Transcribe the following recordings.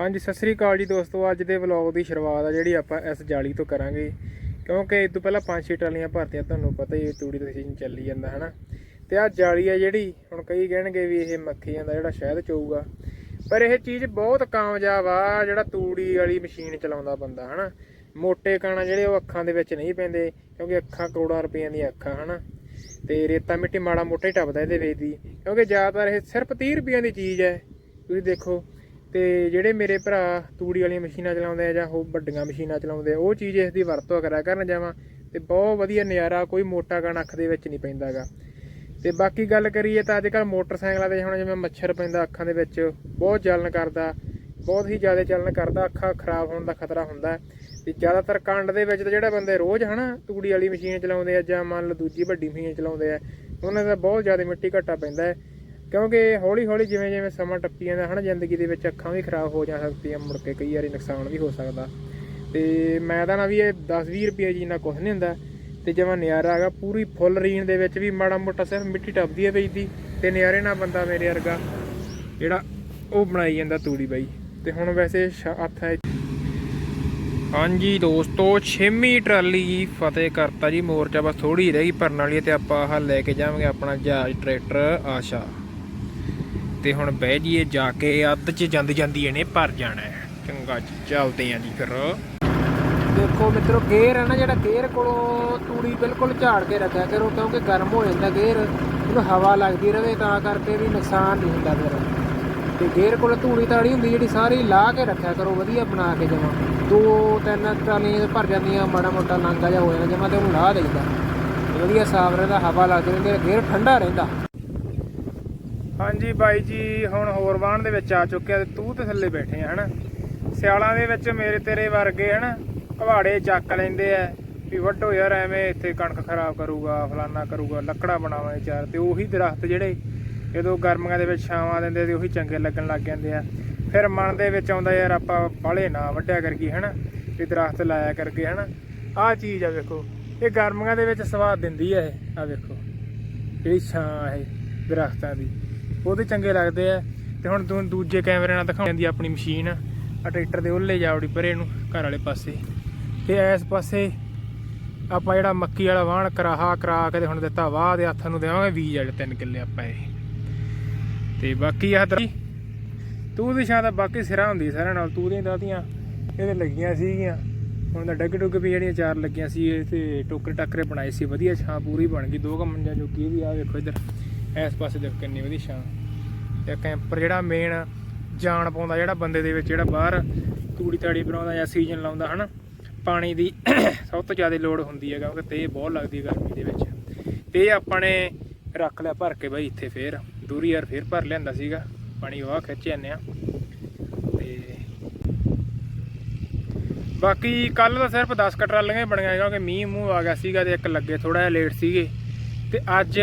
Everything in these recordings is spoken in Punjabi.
ਹਾਂਜੀ, ਸਤਿ ਸ੍ਰੀ ਅਕਾਲ ਜੀ ਦੋਸਤੋ, ਅੱਜ ਦੇ ਵਲੌਗ ਦੀ ਸ਼ੁਰੂਆਤ ਆ ਜਿਹੜੀ ਆਪਾਂ ਇਸ ਜਾਲੀ ਤੋਂ ਕਰਾਂਗੇ। ਕਿਉਂਕਿ ਇਸ ਤੋਂ ਪਹਿਲਾਂ ਪੰਜ ਛੇ ਟਰਾਲੀਆਂ ਭਰਤੀਆਂ, ਤੁਹਾਨੂੰ ਪਤਾ ਹੀ ਹੈ ਤੂੜੀ ਦਾ ਸੀਜ਼ਨ ਚੱਲੀ ਜਾਂਦਾ, ਹਨਾ? ਤੇ ਆ ਜਾਲੀ ਆ ਜਿਹੜੀ, ਹੁਣ ਕਈ ਕਹਿਣਗੇ ਵੀ ਇਹ ਮੱਖੀਆਂ ਦਾ ਜਿਹੜਾ ਸ਼ਹਿਦ ਚੋਊਗਾ। ਪਰ ਇਹ ਚੀਜ਼ ਬਹੁਤ ਕਾਮਯਾਬ ਆ ਜਿਹੜਾ ਤੂੜੀ ਵਾਲੀ ਮਸ਼ੀਨ ਚਲਾਉਂਦਾ ਬੰਦਾ, ਹਨਾ? ਮੋਟੇ ਕਾਣਾ ਜਿਹੜੇ ਉਹ ਅੱਖਾਂ ਦੇ ਵਿੱਚ ਨਹੀਂ ਪੈਂਦੇ, ਕਿਉਂਕਿ ਅੱਖਾਂ ਕਰੋੜਾਂ ਰੁਪਈਆਂ ਦੀਆਂ ਅੱਖਾਂ, ਹਨਾ? ਤੇ ਰੇਤਾ ਮਿੱਟੀ ਮਾੜਾ ਮੋਟਾ ਹੀ ਟੱਪਦਾ ਇਹਦੇ ਵਿੱਚ ਦੀ ਕਿਉਂਕਿ ਜ਼ਿਆਦਾਤਰ ਇਹ ਸਿਰਫ 30 ਰੁਪਈਆਂ ਦੀ ਚੀਜ਼ ਹੈ। ਤੁਸੀਂ ਦੇਖੋ ਤੇ ਜਿਹੜੇ ਮੇਰੇ ਭਰਾ ਤੂੜੀ ਵਾਲੀਆਂ ਮਸ਼ੀਨਾਂ ਚਲਾਉਂਦੇ ਆ ਜਾਂ ਉਹ ਵੱਡੀਆਂ ਮਸ਼ੀਨਾਂ ਚਲਾਉਂਦੇ ਆ, ਉਹ ਚੀਜ਼ ਇਸ ਦੀ ਵਰਤੋਂ ਕਰਿਆ ਕਰਨ ਜਾਵਾਂ ਤੇ ਬਹੁਤ ਵਧੀਆ ਨਜ਼ਾਰਾ, ਕੋਈ ਮੋਟਾ ਕਣ ਅੱਖ ਦੇ ਵਿੱਚ ਨਹੀਂ ਪੈਂਦਾਗਾ ਤੇ ਬਾਕੀ ਗੱਲ ਕਰੀਏ ਤਾਂ ਅੱਜ ਕੱਲ ਮੋਟਰਸਾਈਕਲਾਂ ਤੇ ਹੁਣ ਜਿਵੇਂ ਮੱਛਰ ਪੈਂਦਾ ਅੱਖਾਂ ਦੇ ਵਿੱਚ, ਬਹੁਤ ਜਲਨ ਕਰਦਾ, ਬਹੁਤ ਹੀ ਜ਼ਿਆਦਾ ਚਲਨ ਕਰਦਾ, ਅੱਖਾਂ ਖਰਾਬ ਹੋਣ ਦਾ ਖਤਰਾ ਹੁੰਦਾ ਹੈ। ਤੇ ਜ਼ਿਆਦਾਤਰ ਕੰਡ ਦੇ ਵਿੱਚ ਤਾਂ ਜਿਹੜਾ ਬੰਦੇ ਰੋਜ਼ ਹਨਾ ਤੂੜੀ ਵਾਲੀ ਮਸ਼ੀਨ ਚਲਾਉਂਦੇ ਆ ਜਾਂ ਮੰਨ ਲਓ ਦੂਜੀ ਵੱਡੀ ਮਸ਼ੀਨ ਚਲਾਉਂਦੇ ਆ, ਉਹਨਾਂ ਦਾ ਬਹੁਤ ਜ਼ਿਆਦਾ ਮਿੱਟੀ ਘੱਟਾ ਪੈਂਦਾ ਹੈ ਕਿਉਂਕਿ ਹੌਲੀ ਹੌਲੀ ਜਿਵੇਂ ਜਿਵੇਂ ਸਮਾਂ ਟੱਪੀ ਜਾਂਦਾ, ਹਨਾ, ਜ਼ਿੰਦਗੀ ਦੇ ਵਿੱਚ ਅੱਖਾਂ ਵੀ ਖਰਾਬ ਹੋ ਜਾ ਸਕਦੀਆਂ, ਮੁੜ ਕੇ ਕਈ ਵਾਰੀ ਨੁਕਸਾਨ ਵੀ ਹੋ ਸਕਦਾ। ਤੇ ਮੈਂ ਤਾਂ ਨਾ ਵੀ ਇਹ 10 20 ਰੁਪਏ ਜੀ ਨਾਲ ਕੁਝ ਨਹੀਂ ਹੁੰਦਾ, ਤੇ ਜਿਵੇਂ ਨਿਆਰਾ ਹੈਗਾ, ਪੂਰੀ ਫੁੱਲ ਰੀਣ ਦੇ ਵਿੱਚ ਵੀ ਮਾੜਾ ਮੋਟਾ ਸਿਰਫ ਮਿੱਟੀ ਟੱਪਦੀ ਹੈ ਵੇਚਦੀ ਤੇ ਨਿਆਰੇ ਨਾਲ ਬੰਦਾ ਮੇਰੇ ਵਰਗਾ, ਜਿਹੜਾ ਉਹ ਬਣਾਈ ਜਾਂਦਾ ਤੂੜੀ ਬਾਈ। ਤੇ ਹੁਣ ਵੈਸੇ ਹੱਥ ਹੈ। ਹਾਂਜੀ ਦੋਸਤੋ 6ਵੀਂ ਟਰਾਲੀ ਫਤਿਹ ਕਰਤਾ ਜੀ, ਮੋਰਚਾ ਬਸ ਥੋੜੀ ਰਹਿ ਗਈ, ਭਰਨ ਵਾਲੀ ਹੈ, ਤੇ ਆਪਾਂ ਆਹ ਲੈ ਕੇ ਜਾਵਾਂਗੇ ਆਪਣਾ ਜਹਾਜ਼ ਟਰੈਕਟਰ ਆਸ਼ਾ। ਤੇ ਹੁਣ ਬਹਿ ਜੀਏ ਜਾ ਕੇ ਅੱਧ ਚ ਜਾਂਦੀ ਜਾਂਦੀ ਇਹਨੇ ਭਰ ਜਾਣਾ ਹੈ। ਚੰਗਾ, ਚੱਲਦੇ ਆਂ ਜੀ ਫਿਰ। ਦੇਖੋ ਮਿੱਤਰੋ ਗੇਅਰ ਹੈ ਨਾ ਜਿਹੜਾ ਗੇਅਰ ਕੋਲੋਂ ਤੂੜੀ ਬਿਲਕੁਲ ਝਾੜ ਕੇ ਰੱਖਿਆ ਕਰੋ, ਕਿਉਂਕਿ ਗਰਮ ਹੋ ਜਾਂਦਾ ਗੇਅਰ ਉਹਨੂੰ ਹਵਾ ਲੱਗਦੀ ਰਵੇ, ਤਾਂ ਕਰਕੇ ਵੀ ਨੁਕਸਾਨ ਨਹੀਂ ਹੁੰਦਾ ਫਿਰ। ਤੇ ਗੇਅਰ ਕੋਲ ਧੂੜੀ ਤਾੜੀ ਹੁੰਦੀ, ਜਿਹੜੀ ਸਾਰੀ ਲਾ ਕੇ ਰੱਖਿਆ ਕਰੋ, ਵਧੀਆ ਬਣਾ ਕੇ ਜਮਾ। ਦੋ ਤਿੰਨ ਟਰਾਲੀਆਂ ਭਰ ਜਾਂਦੀਆਂ, ਮਾੜਾ ਮੋਟਾ ਲਾਂਗਾ ਜਿਹਾ ਹੋ ਜਾਂਦਾ, ਜਮਾ ਤੇ ਉਹਨੂੰ ਲਾ ਦੇਈਦਾ। ਤੇ ਵਧੀਆ ਸਾਫ਼ ਰਹਿੰਦਾ, ਹਵਾ ਲੱਗਦੀ ਰਹਿੰਦੀ ਗੇਅਰ ਠੰਡਾ ਰਹਿੰਦਾ। ਹਾਂਜੀ ਬਾਈ ਜੀ, ਹੁਣ ਹੋਰ ਵਾਹਣ ਦੇ ਵਿੱਚ ਆ ਚੁੱਕਿਆ ਆ ਤੇ ਤੂੰ ਤੇ ਥੱਲੇ ਬੈਠੇ ਆ, ਹਨਾ? ਸਿਆਲਾਂ ਦੇ ਵਿੱਚ ਮੇਰੇ ਤੇਰੇ ਵਰਗੇ, ਹਨਾ? ਘਵਾੜੇ ਚੱਕ ਲੈਂਦੇ ਆ ਵੀ ਵੱਡੋ ਯਾਰ ਐਵੇਂ ਇੱਥੇ ਕਣਕ ਖਰਾਬ ਕਰੂਗਾ, ਫਲਾਨਾ ਕਰੂਗਾ, ਲੱਕੜਾ ਬਣਾਵਾਂਗੇ ਚਾਰ ਤੇ ਉਹੀ ਦਰਖਤ ਜਿਹੜੇ ਜਦੋਂ ਗਰਮੀਆਂ ਦੇ ਵਿੱਚ ਛਾਵਾਂ ਦਿੰਦੇ ਤੇ ਉਹੀ ਚੰਗੇ ਲੱਗਣ ਲੱਗ ਜਾਂਦੇ ਆ। ਫਿਰ ਮਨ ਦੇ ਵਿੱਚ ਆਉਂਦਾ ਯਾਰ ਆਪਾਂ ਬਾਲੇ ਨਾ ਵੱਡਿਆ ਕਰਕੇ ਹਨਾ? ਤੇ ਦਰਖਤ ਲਾਇਆ ਕਰਕੇ, ਹਨਾ? ਆਹ ਚੀਜ਼ ਆ ਵੇਖੋ, ਇਹ ਗਰਮੀਆਂ ਦੇ ਵਿੱਚ ਸਵਾਦ ਦਿੰਦੀ ਆ ਇਹ ਆ ਵੇਖੋ। ਜਿਹੜੀ ਛਾਂ ਇਹ ਦਰਖਤਾਂ ਦੀ। ਉਹਦੇ ਚੰਗੇ ਲੱਗਦੇ ਆ। ਤੇ ਹੁਣ ਤੂੰ ਦੂਜੇ ਕੈਮਰੇ ਨਾਲ ਦਿਖਾਉਂਦੀ ਆਪਣੀ ਮਸ਼ੀਨ ਆ। ਟਰੈਕਟਰ ਦੇ ਉੱਲੇ ਜਾਵੜੀ ਪਰੇ ਨੂੰ, ਘਰ ਵਾਲੇ ਪਾਸੇ। ਤੇ ਇਸ ਪਾਸੇ ਆਪਾਂ ਜਿਹੜਾ ਮੱਕੀ ਵਾਲਾ ਵਾਹਣ ਕਰਾਹਾ, ਕਰਾ ਕੇ ਹੁਣ ਦਿੱਤਾ ਵਾਹ ਦੇ ਹੱਥ ਨੂੰ ਦੇਵਾਂਗੇ 20 ਜਿਹੜੇ ਤਿੰਨ ਕਿੱਲੇ ਆਪਾਂ ਇਹ। ਤੇ ਬਾਕੀ ਆ ਦਰ- ਤੂੰ ਦੀ ਸ਼ਾਇਦ ਬਾਕੀ ਸਿਰਾਂ ਹੁੰਦੀ ਸਾਰਿਆਂ ਨਾਲ, ਤੂੰ ਦੀਆਂ ਦਾਦੀਆਂ ਇਹਦੇ ਲੱਗੀਆਂ ਸੀਗੀਆਂ। ਹੁਣ ਤਾਂ ਡੱਗ ਡੁੱਗ ਵੀ ਜਿਹੜੀਆਂ ਚਾਰ ਲੱਗੀਆਂ ਸੀ, ਇਹ ਤੇ ਟੋਕਰੇ ਟਾਕਰੇ ਬਣਾਏ ਸੀ, ਵਧੀਆ ਛਾਂ ਪੂਰੀ ਬਣ ਗਈ। ਦੋ ਕੁ ਮੰਜਾ ਜੋਗੀ ਵੀ ਆ ਵੇਖੋ ਇੱਧਰ। ਇਸ ਪਾਸੇ ਦੇਖ ਕਿੰਨੀ ਵਧੀਆ ਛਾਂ। ਤੇ ਕੈਂਪਰ ਜਿਹੜਾ ਮੇਨ ਜਾਣ ਪਾਉਂਦਾ ਜਿਹੜਾ ਬੰਦੇ ਦੇ ਵਿੱਚ, ਜਿਹੜਾ ਬਾਹਰ ਤੂੜੀ ਤਾੜੀ ਬਣਾਉਂਦਾ ਜਾਂ ਸੀਜ਼ਨ ਲਾਉਂਦਾ ਹਨਾ, ਪਾਣੀ ਦੀ ਸਭ ਤੋਂ ਜ਼ਿਆਦਾ ਲੋੜ ਹੁੰਦੀ ਹੈ ਕਿਉਂਕਿ ਤੇ ਬਹੁਤ ਲੱਗਦੀ ਗਰਮੀ ਦੇ ਵਿੱਚ। ਤੇ ਇਹ ਆਪਾਂ ਨੇ ਰੱਖ ਲਿਆ ਭਰ ਕੇ ਬਾਈ ਇੱਥੇ ਫੇਰ, ਦੂਰੀ ਯਾਰ ਫੇਰ ਭਰ ਲਿਆਂਦਾ ਸੀਗਾ, ਪਾਣੀ ਵਾਹ ਖਿੱਚ ਜਾਂਦੇ ਆ। ਤੇ ਬਾਕੀ ਕੱਲ ਤਾਂ ਸਿਰਫ 10 ਕਟਰਾਲੀਆਂ ਬਣੀਆਂ ਕਿਉਂਕਿ ਮੀਂਹ ਮੂੰਹ ਆ ਗਿਆ ਸੀਗਾ ਤੇ ਇੱਕ ਲੱਗੇ ਥੋੜਾ ਜਿਹਾ ਲੇਟ ਸੀਗੇ। ਤੇ ਅੱਜ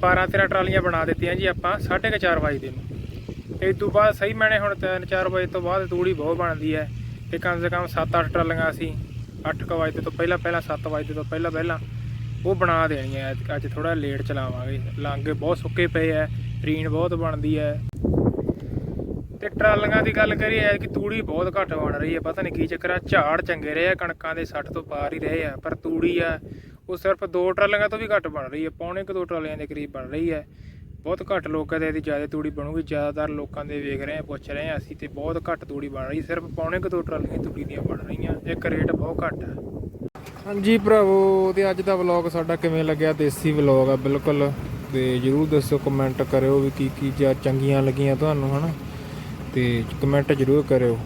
12 13 ਟਰਾਲੀਆਂ ਬਣਾ ਦਿੱਤੀਆਂ ਜੀ ਆਪਾਂ 4:30 ਵਜੇ ਨੂੰ ਤੇ ਇਸ ਤੋਂ ਬਾਅਦ ਸਹੀ ਮੈਨੇ ਹੁਣ 3-4 ਵਜੇ ਤੋਂ ਬਾਅਦ ਤੂੜੀ ਬਹੁਤ ਬਣਦੀ ਹੈ। ਤੇ ਕਮ ਸੇ ਕਮ 7-8 ਟਰਾਲੀਆਂ ਅਸੀਂ 8 ਵਜੇ ਤੋਂ ਪਹਿਲਾਂ ਪਹਿਲਾਂ 7 ਵਜੇ ਤੋਂ ਪਹਿਲਾਂ ਪਹਿਲਾਂ ਉਹ ਬਣਾ ਦੇਣੀਆਂ ਐਤ- ਅੱਜ ਥੋੜਾ ਲੇਟ ਚਲਾਵਾਂਗੇ। ਲਾਂਗੇ ਬਹੁਤ ਸੁੱਕੇ ਪਏ ਐ ਰੀਣ ਬਹੁਤ ਬਣਦੀ ਐ ਤੇ ਟਰਾਲੀਆਂ ਦੀ ਗੱਲ ਕਰੀਏ ਕਿ ਤੂੜੀ ਬਹੁਤ ਘੱਟ ਬਣ ਰਹੀ ਹੈ। ਪਤਾ ਨਹੀਂ ਕੀ ਚੱਕਰ ਆ, ਝਾੜ ਚੰਗੇ ਰਹੇ ਆ, ਕਣਕਾਂ ਦੇ 60 ਤੋਂ ਪਾਰ ਹੀ ਰਹੇ ਆ, ਪਰ ਤੂੜੀ ਆ ਉਹ ਸਿਰਫ ਦੋ ਟਰਾਲੀਆਂ ਤੋਂ ਵੀ ਘੱਟ ਬਣ ਰਹੀ ਹੈ, ਪੌਣੇ ਕੁ ਦੋ ਟਰਾਲੀਆਂ ਦੇ ਕਰੀਬ ਬਣ ਰਹੀ ਹੈ। ਬਹੁਤ ਘੱਟ ਲੋਕਾਂ ਦੇ ਇਹਦੀ ਜ਼ਿਆਦਾ ਤੂੜੀ ਬਣੂਗੀ, ਜ਼ਿਆਦਾਤਰ ਲੋਕਾਂ ਦੇ ਵੇਖ ਰਹੇ ਆ ਪੁੱਛ ਰਹੇ ਆ ਅਸੀਂ ਤੇ ਬਹੁਤ ਘੱਟ ਤੂੜੀ ਬਣ ਰਹੀ, ਸਿਰਫ ਪੌਣੇ ਕੁ ਦੋ ਟਰਾਲੀਆਂ ਤੂੜੀ ਦੀਆਂ ਬਣ ਰਹੀਆਂ, ਇੱਕ ਰੇਟ ਬਹੁਤ ਘੱਟ ਹੈ। ਹਾਂਜੀ ਭਰਾਵੋ, ਤੇ ਅੱਜ ਦਾ ਵਲੌਗ ਸਾਡਾ ਕਿਵੇਂ ਲੱਗਿਆ? ਦੇਸੀ ਵਲੌਗ ਆ, ਬਿਲਕੁਲ। ਤੇ ਜਰੂਰ ਦੱਸੋ ਕਮੈਂਟ ਕਰਿਓ ਵੀ ਕੀ ਕੀ ਜਾਂ ਚੰਗੀਆਂ ਲੱਗੀਆਂ ਤੁਹਾਨੂੰ, ਹਨਾ? ਤੇ ਕਮੈਂਟ ਜਰੂਰ ਕਰਿਓ।